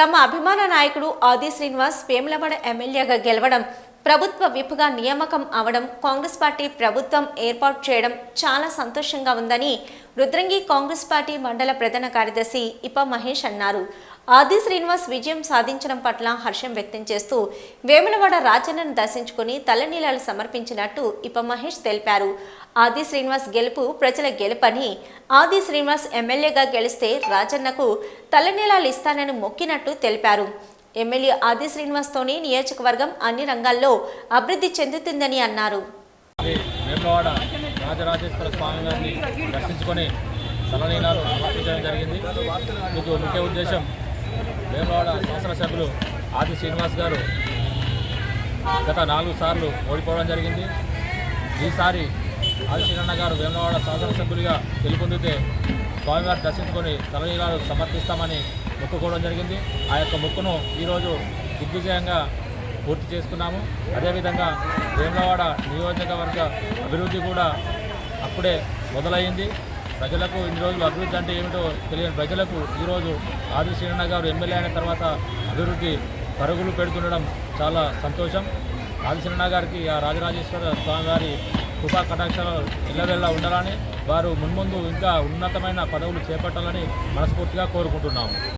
తమ అభిమాన నాయకుడు ఆది శ్రీనివాస్ వేములవాడ ఎమ్మెల్యేగా గెలవడం ప్రభుత్వ విప్గా నియామకం అవడం కాంగ్రెస్ పార్టీ ప్రభుత్వం ఏర్పాటు చేయడం చాలా సంతోషంగా ఉందని రుద్రంగి కాంగ్రెస్ పార్టీ మండల ప్రధాన కార్యదర్శి ఇప మహేష్ అన్నారు. ఆది శ్రీనివాస్ విజయం సాధించడం పట్ల హర్షం వ్యక్తం చేస్తూ వేములవాడ రాజన్నను దర్శించుకుని తలనీలాలు సమర్పించినట్టు ఇప మహేష్ తెలిపారు. ఆది శ్రీనివాస్ గెలుపు ప్రజల గెలుపని ఆది శ్రీనివాస్ ఎమ్మెల్యేగా గెలిస్తే రాజన్నకు తలనీలాలు ఇస్తానని మొక్కినట్టు తెలిపారు. ఎమ్మెల్యే ఆది శ్రీనివాస్తోనే నియోజకవర్గం అన్ని రంగాల్లో అభివృద్ధి చెందుతుందని అన్నారు. వేములవాడ రాజరాజేశ్వర స్వామి గారిని దర్శించుకొని తలనీలాలు సమర్పించడం జరిగింది. ముఖ్య ఉద్దేశం వేమలవాడ శాసనసభ్యులు ఆది శ్రీనివాస్ గారు గత నాలుగు సార్లు ఓడిపోవడం జరిగింది. ఈసారి ఆది శ్రీరన్న గారు వేమలవాడ శాసనసభ్యులుగా గెలుపొందితే స్వామివారిని దర్శించుకొని తలనీలాలు సమర్పిస్తామని మొక్కుకోవడం జరిగింది. ఆ యొక్క మొక్కును ఈరోజు దిగ్విజయంగా పూర్తి చేసుకున్నాము. అదేవిధంగా వేములవాడ నియోజకవర్గ అభివృద్ధి కూడా అప్పుడే మొదలైంది ప్రజలకు ఇన్ని రోజులు అభివృద్ధి అంటే ఏమిటో తెలియని ప్రజలకు ఈరోజు ఆది శ్రీరణ గారు ఎమ్మెల్యే అయిన తర్వాత అభివృద్ధి పరుగులు పెడుతుండడం చాలా సంతోషం. ఆది శ్రీరణ గారికి ఆ రాజరాజేశ్వర స్వామి గారి కృపా కటాక్షాలు ఇళ్ళవెళ్ళ ఉండాలని వారు మున్ముందు ఇంకా ఉన్నతమైన పదవులు చేపట్టాలని మనస్ఫూర్తిగా కోరుకుంటున్నాము.